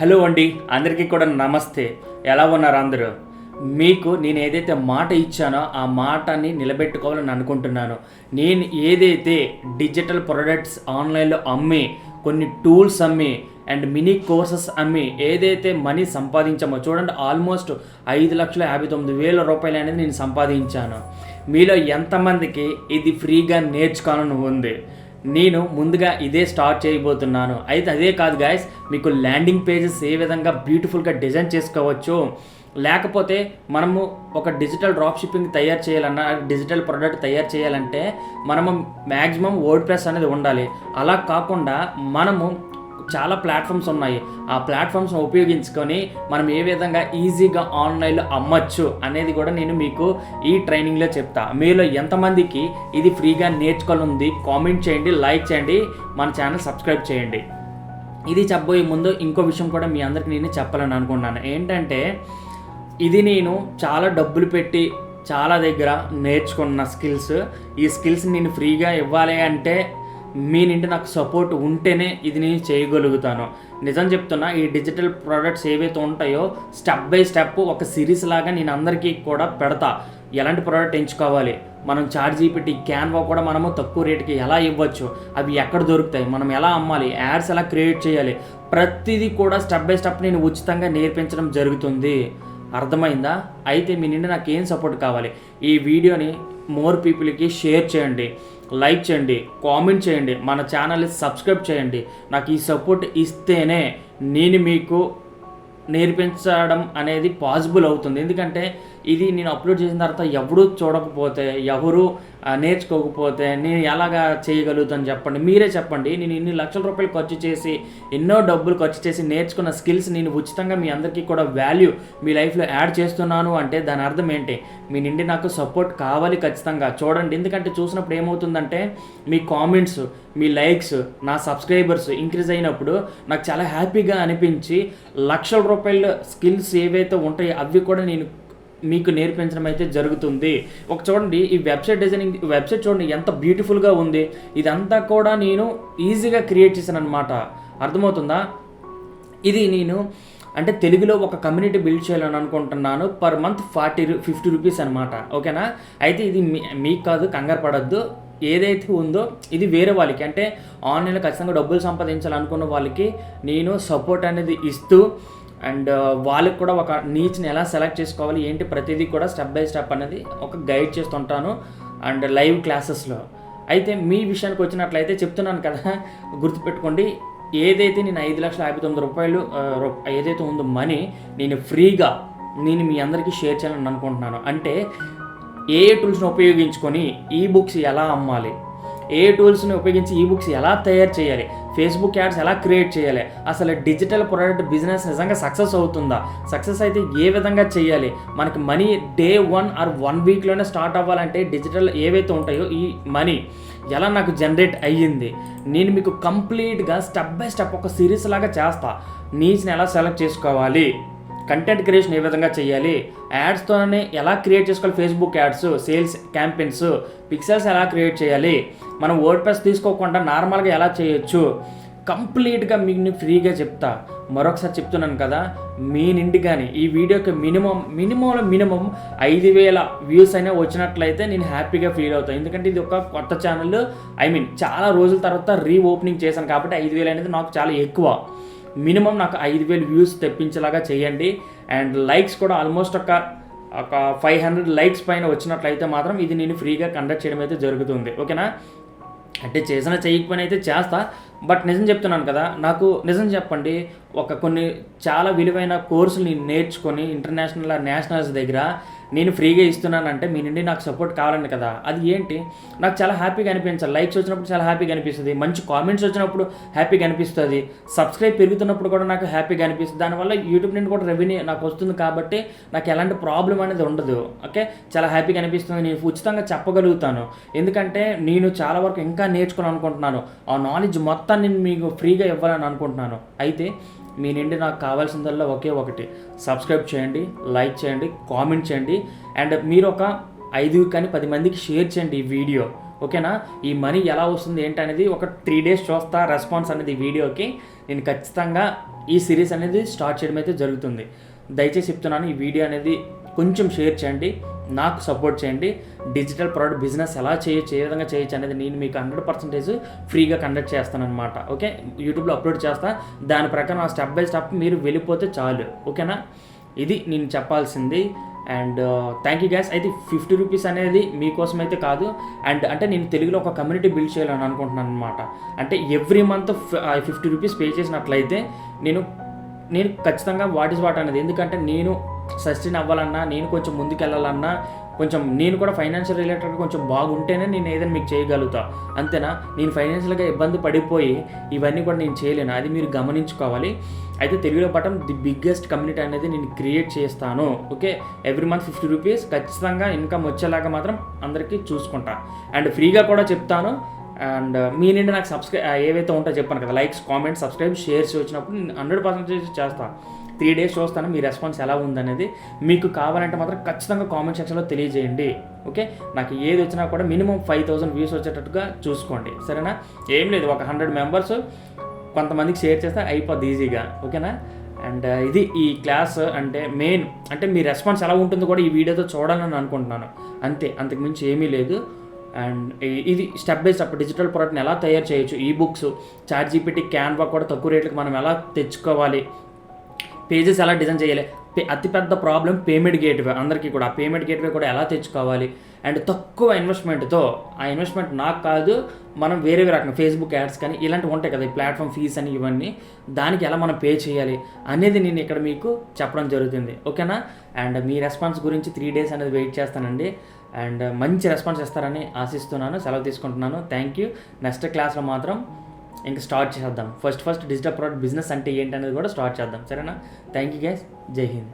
Hello అండి అందరికీ కూడా నమస్తే. ఎలా ఉన్నారు అందరూ? మీకు నేను ఏదైతే మాట ఇచ్చానో ఆ మాటని నిలబెట్టుకోవాలని అనుకుంటున్నాను. నేను ఏదైతే డిజిటల్ ప్రొడక్ట్స్ ఆన్లైన్లో అమ్మి కొన్ని టూల్స్ అమ్మి అండ్ మినీ కోర్సెస్ అమ్మి ఏదైతే మనీ సంపాదించామో చూడండి ఆల్మోస్ట్ ఐదు లక్షల యాభై తొమ్మిది వేల రూపాయలు అనేది నేను సంపాదించాను. మీలో ఎంతమందికి ఇది ఫ్రీగా నేర్చుకోవాలని ఉంది? నేను ముందుగా ఇదే స్టార్ట్ చేయబోతున్నాను. అయితే అదే కాదు గాయస్ మీకు ల్యాండింగ్ పేజెస్ ఏ విధంగా బ్యూటిఫుల్గా డిజైన్ చేసుకోవచ్చు లేకపోతే మనము ఒక డిజిటల్ డ్రాప్ షిప్పింగ్ తయారు చేయాలన్నా డిజిటల్ ప్రోడక్ట్ తయారు చేయాలంటే మనము మ్యాక్సిమం వర్డ్ ప్రెస్ అనేది ఉండాలి. అలా కాకుండా మనము చాలా ప్లాట్ఫామ్స్ ఉన్నాయి. ఆ ప్లాట్ఫామ్స్ని ఉపయోగించుకొని మనం ఏ విధంగా ఈజీగా ఆన్లైన్లో అమ్మచ్చు అనేది కూడా నేను మీకు ఈ ట్రైనింగ్లో చెప్తా. మీలో ఎంతమందికి ఇది ఫ్రీగా నేర్చుకోనుంది కామెంట్ చేయండి లైక్ చేయండి మన ఛానల్ సబ్స్క్రైబ్ చేయండి. ఇది చెప్పబోయే ముందు ఇంకో విషయం కూడా మీ అందరికి నేను చెప్పాలని అనుకున్నాను ఏంటంటే ఇది నేను చాలా డబ్బులు పెట్టి చాలా దగ్గర నేర్చుకున్న స్కిల్స్. ఈ స్కిల్స్ నేను ఫ్రీగా ఇవ్వాలి అంటే మీ నుండి నాకు సపోర్ట్ ఉంటేనే ఇది నేను చేయగలుగుతాను. నిజం చెప్తున్నా ఈ డిజిటల్ ప్రోడక్ట్స్ ఏవైతే ఉంటాయో స్టెప్ బై స్టెప్ ఒక సిరీస్ లాగా నేను అందరికీ కూడా పెడతా. ఎలాంటి ప్రోడక్ట్ ఎంచుకోవాలి? మనం చార్జ్ పెట్టి క్యాన్వా కూడా మనము తక్కువ రేటుకి ఎలా ఇవ్వచ్చు? అవి ఎక్కడ దొరుకుతాయి? మనం ఎలా అమ్మాలి? యాడ్స్ ఎలా క్రియేట్ చేయాలి? ప్రతిదీ కూడా స్టెప్ బై స్టెప్ నేను ఉచితంగా నేర్పించడం జరుగుతుంది. అర్థమైందా? అయితే మీ నిండి నాకు ఏం సపోర్ట్ కావాలి? ఈ వీడియోని మోర్ పీపుల్కి షేర్ చేయండి. లైక్ చేయండి కామెంట్ చేయండి మన ఛానల్ని సబ్స్క్రైబ్ చేయండి. నాకు ఈ సపోర్ట్ ఇస్తేనే నేను మీకు నేర్పించడం అనేది పాసిబుల్ అవుతుంది. ఎందుకంటే ఇది నేను అప్లోడ్ చేసిన తర్వాత ఎవరు చూడకపోతే ఎవరు నేర్చుకోకపోతే నేను ఎలాగా చేయగలుగుతాను చెప్పండి. మీరే చెప్పండి. నేను ఇన్ని లక్షల రూపాయలు ఖర్చు చేసి ఎన్నో డబ్బులు ఖర్చు చేసి నేర్చుకున్న స్కిల్స్ నేను ఉచితంగా మీ అందరికీ కూడా వాల్యూ మీ లైఫ్లో యాడ్ చేస్తున్నాను అంటే దాని అర్థం ఏంటి? మీ నుండి నాకు సపోర్ట్ కావాలి ఖచ్చితంగా. చూడండి. ఎందుకంటే చూసినప్పుడు ఏమవుతుందంటే మీ కామెంట్స్ మీ లైక్స్ నా సబ్స్క్రైబర్స్ ఇంక్రీజ్ అయినప్పుడు నాకు చాలా హ్యాపీగా అనిపించి లక్షల రూపాయల స్కిల్స్ ఏవైతే ఉంటాయో అవి కూడా నేను మీకు నేర్పించడం అయితే జరుగుతుంది. ఒక చూడండి ఈ వెబ్సైట్ డిజైనింగ్ వెబ్సైట్ చూడండి ఎంత బ్యూటిఫుల్గా ఉంది. ఇదంతా కూడా నేను ఈజీగా క్రియేట్ చేశాను అనమాట అర్థమవుతుందా? ఇది నేను అంటే తెలుగులో ఒక కమ్యూనిటీ బిల్డ్ చేయాలని అనుకుంటున్నాను. Per month forty fifty rupees అనమాట ఓకేనా? అయితే ఇది మీ మీకు కాదు కంగారు పడద్దు. ఏదైతే ఉందో ఇది వేరే వాళ్ళకి అంటే ఆన్లైన్లో ఖచ్చితంగా డబ్బులు సంపాదించాలనుకున్న వాళ్ళకి నేను సపోర్ట్ అనేది ఇస్తూ అండ్ వాళ్ళకి కూడా ఒక నీచ్ని ఎలా సెలెక్ట్ చేసుకోవాలి ఏంటి ప్రతిదీ కూడా స్టెప్ బై స్టెప్ అనేది ఒక గైడ్ చేస్తుంటాను అండ్ లైవ్ క్లాసెస్లో. అయితే మీ విషయానికి వచ్చినట్లయితే చెప్తున్నాను కదా గుర్తుపెట్టుకోండి ఏదైతే నేను ఐదు లక్షల యాభై తొమ్మిది రూపాయలు ఏదైతే ఉందో మనీ నేను ఫ్రీగా నేను మీ అందరికీ షేర్ చేయాలని అనుకుంటున్నాను. అంటే ఏ టూల్స్ని ఉపయోగించుకొని ఈ బుక్స్ ఎలా అమ్మాలి ఏ టూల్స్ని ఉపయోగించి ఈ బుక్స్ ఎలా తయారు చేయాలి ఫేస్బుక్ యాడ్స్ ఎలా క్రియేట్ చేయాలి? అసలు డిజిటల్ ప్రొడక్ట్ బిజినెస్ నిజంగా సక్సెస్ అవుతుందా? సక్సెస్ అయితే ఏ విధంగా చేయాలి? మనకి money day one or one వీక్లోనే start అవ్వాలంటే డిజిటల్ ఏవైతే ఉంటాయో ఈ మనీ ఎలా నాకు జనరేట్ అయ్యింది? నేను మీకు కంప్లీట్గా స్టెప్ బై స్టెప్ ఒక సిరీస్ లాగా చేస్తా. నీచ్ని ఎలా సెలెక్ట్ చేసుకోవాలి? కంటెంట్ క్రియేషన్ ఏ విధంగా చేయాలి? యాడ్స్తోనే ఎలా క్రియేట్ చేసుకోవాలి? Facebook ads sales campaigns pixels ఎలా క్రియేట్ చేయాలి? మనం వర్డ్ ప్రెస్ తీసుకోకుండా నార్మల్గా ఎలా చేయొచ్చు? కంప్లీట్గా మీకు ఫ్రీగా చెప్తా. మరొకసారి చెప్తున్నాను కదా మీ నిండి కానీ ఈ వీడియోకి మినిమం మినిమంలో మినిమం ఐదు వేల వ్యూస్ అయినా వచ్చినట్లయితే నేను హ్యాపీగా ఫీల్ అవుతాను ఎందుకంటే ఇది ఒక కొత్త ఛానల్ ఐ మీన్ చాలా రోజుల తర్వాత రీ ఓపెనింగ్ చేశాను కాబట్టి ఐదు వేలు అనేది నాకు చాలా ఎక్కువ. మినిమం నాకు ఐదు వేలు వ్యూస్ తెప్పించేలాగా చేయండి. అండ్ లైక్స్ కూడా ఆల్మోస్ట్ ఒక ఒక ఫైవ్ హండ్రెడ్ లైక్స్ పైన వచ్చినట్లయితే మాత్రం ఇది నేను ఫ్రీగా కండక్ట్ చేయడం అయితే జరుగుతుంది. ఓకేనా? అంటే చేసిన చేయకపోయినా అయితే చేస్తా. బట్ నిజం చెప్తున్నాను కదా నాకు నిజం చెప్పండి ఒక కొన్ని చాలా విలువైన కోర్సులు నేను నేర్చుకొని ఇంటర్నేషనల్ నేషనల్స్ దగ్గర నేను ఫ్రీగా ఇస్తున్నానంటే మీ నుండి నాకు సపోర్ట్ కావాలని కదా. అది ఏంటి? నాకు చాలా హ్యాపీగా అనిపించాలి లైక్స్ వచ్చినప్పుడు చాలా హ్యాపీగా అనిపిస్తుంది మంచి కామెంట్స్ వచ్చినప్పుడు హ్యాపీగా అనిపిస్తుంది సబ్స్క్రైబ్ పెరుగుతున్నప్పుడు కూడా నాకు హ్యాపీగా అనిపిస్తుంది. దానివల్ల యూట్యూబ్ నుండి కూడా రెవెన్యూ నాకు వస్తుంది కాబట్టి నాకు ఎలాంటి ప్రాబ్లం అనేది ఉండదు ఓకే? చాలా హ్యాపీగా అనిపిస్తుంది నేను ఉచితంగా చెప్పగలుగుతాను. ఎందుకంటే నేను చాలా వరకు ఇంకా నేర్చుకోవాలనుకుంటున్నాను. అనుకుంటున్నాను ఆ నాలెడ్జ్ మొత్తం నేను మీకు ఫ్రీగా ఇవ్వాలని అనుకుంటున్నాను. అయితే మీ నుండి నాకు కావాల్సిందల్లా ఒకే ఒకటి. సబ్స్క్రైబ్ చేయండి లైక్ చేయండి కామెంట్ చేయండి. అండ్ మీరు ఒక ఐదు కానీ పది మందికి షేర్ చేయండి ఈ వీడియో. ఓకేనా? ఈ మనీ ఎలా వస్తుంది ఏంటనేది ఒక త్రీ డేస్ చూస్తా రెస్పాన్స్ అనేది వీడియోకి. నేను ఖచ్చితంగా ఈ సిరీస్ అనేది స్టార్ట్ చేయడం అయితే జరుగుతుంది. దయచేసి చెప్తున్నాను ఈ వీడియో అనేది కొంచెం షేర్ చేయండి. నాకు సపోర్ట్ చేయండి. డిజిటల్ ప్రోడక్ట్ బిజినెస్ ఎలా చేయొచ్చు ఏ విధంగా చేయొచ్చు అనేది నేను మీకు హండ్రెడ్ పర్సెంటేజ్ ఫ్రీగా కండక్ట్ చేస్తాను అనమాట ఓకే యూట్యూబ్లో అప్లోడ్ చేస్తా. దాని ప్రకారం ఆ స్టెప్ బై స్టెప్ మీరు వెళ్ళిపోతే చాలు. ఓకేనా ఇది నేను చెప్పాల్సింది. అండ్ థ్యాంక్ యూ గ్యాస్ అయితే ఫిఫ్టీ రూపీస్ అనేది మీకోసం అయితే కాదు. అండ్ అంటే నేను తెలుగులో ఒక కమ్యూనిటీ బిల్డ్ చేయాలని అనుకుంటున్నాను అనమాట అంటే every month fifty rupees pay చేసినట్లయితే నేను నేను ఖచ్చితంగా వాట్ ఇస్ వాట్ అనేది. ఎందుకంటే నేను సస్టైన్ అవ్వాలన్నా నేను కొంచెం ముందుకెళ్ళాలన్నా కొంచెం నేను కూడా ఫైనాన్షియల్ రిలేటెడ్ కొంచెం బాగుంటేనే నేను ఏదైనా మీకు చేయగలుగుతా. అంతేనా? నేను ఫైనాన్షియల్గా ఇబ్బంది పడిపోయి ఇవన్నీ కూడా నేను చేయలేను. అది మీరు గమనించుకోవాలి. అయితే తెలుగులో పటం ది బిగ్గెస్ట్ కమ్యూనిటీ అనేది నేను క్రియేట్ చేస్తాను. Okay? Every month fifty rupees ఖచ్చితంగా ఇన్కమ్ వచ్చేలాగా మాత్రం అందరికీ చూసుకుంటా. అండ్ ఫ్రీగా కూడా చెప్తాను. అండ్ మీ నుండి నాకు సబ్స్క్రై ఏవైతే ఉంటాయో చెప్పాను కదా లైక్స్ కామెంట్స్ సబ్స్క్రైబ్ షేర్స్ వచ్చినప్పుడు నేను హండ్రెడ్ పర్సెంటేజ్ చేస్తాను త్రీ డేస్ చూస్తాను మీ రెస్పాన్స్ ఎలా ఉందనేది మీకు కావాలంటే మాత్రం ఖచ్చితంగా కామెంట్ సెక్షన్లో తెలియజేయండి. ఓకే? నాకు ఏది వచ్చినా కూడా మినిమం ఫైవ్ థౌసండ్ వ్యూస్ వచ్చేటట్టుగా చూసుకోండి. సరేనా? ఏం లేదు ఒక హండ్రెడ్ మెంబర్స్ కొంతమందికి షేర్ చేస్తే అయిపోద్ది ఈజీగా. ఓకేనా? అండ్ ఇది ఈ క్లాస్ అంటే మెయిన్ అంటే మీ రెస్పాన్స్ ఎలా ఉంటుందో కూడా ఈ వీడియోతో చూడాలని అనుకుంటున్నాను. అంతే అంతకుమించి ఏమీ లేదు. అండ్ ఇది స్టెప్ బై స్టెప్ డిజిటల్ ప్రోడక్ట్ని ఎలా తయారు చేయొచ్చు? ఈ బుక్స్ చాట్ జీపీటీ క్యాన్వా కూడా తక్కువ రేట్లకు మనం ఎలా తెచ్చుకోవాలి? పేజెస్ ఎలా డిజైన్ చేయాలి? అతిపెద్ద ప్రాబ్లం పేమెంట్ గేట్వే అందరికీ కూడా. ఆ పేమెంట్ గేట్వే కూడా ఎలా తెచ్చుకోవాలి? అండ్ తక్కువ ఇన్వెస్ట్మెంట్తో ఆ ఇన్వెస్ట్మెంట్ నాకు కాదు మనం వేరే వేరే రకంగా ఫేస్బుక్ యాడ్స్ కానీ ఇలాంటివి ఉంటాయి కదా ఈ ప్లాట్ఫామ్ ఫీస్ అని ఇవన్నీ. దానికి ఎలా మనం పే చేయాలి అనేది నేను ఇక్కడ మీకు చెప్పడం జరుగుతుంది. ఓకేనా అండ్ మీ రెస్పాన్స్ గురించి త్రీ డేస్ అనేది వెయిట్ చేస్తానండి. అండ్ మంచి రెస్పాన్స్ ఇస్తారని ఆశిస్తున్నాను సెలవు తీసుకుంటున్నాను. థ్యాంక్ యూ నెక్స్ట్ క్లాస్లో మాత్రం ఇంకా స్టార్ట్ చేద్దాం first first digital product business అంటే ఏంటి అనేది కూడా స్టార్ట్ చేద్దాం. సరేనా? థ్యాంక్ యూ గ్యాస్ జై హింద్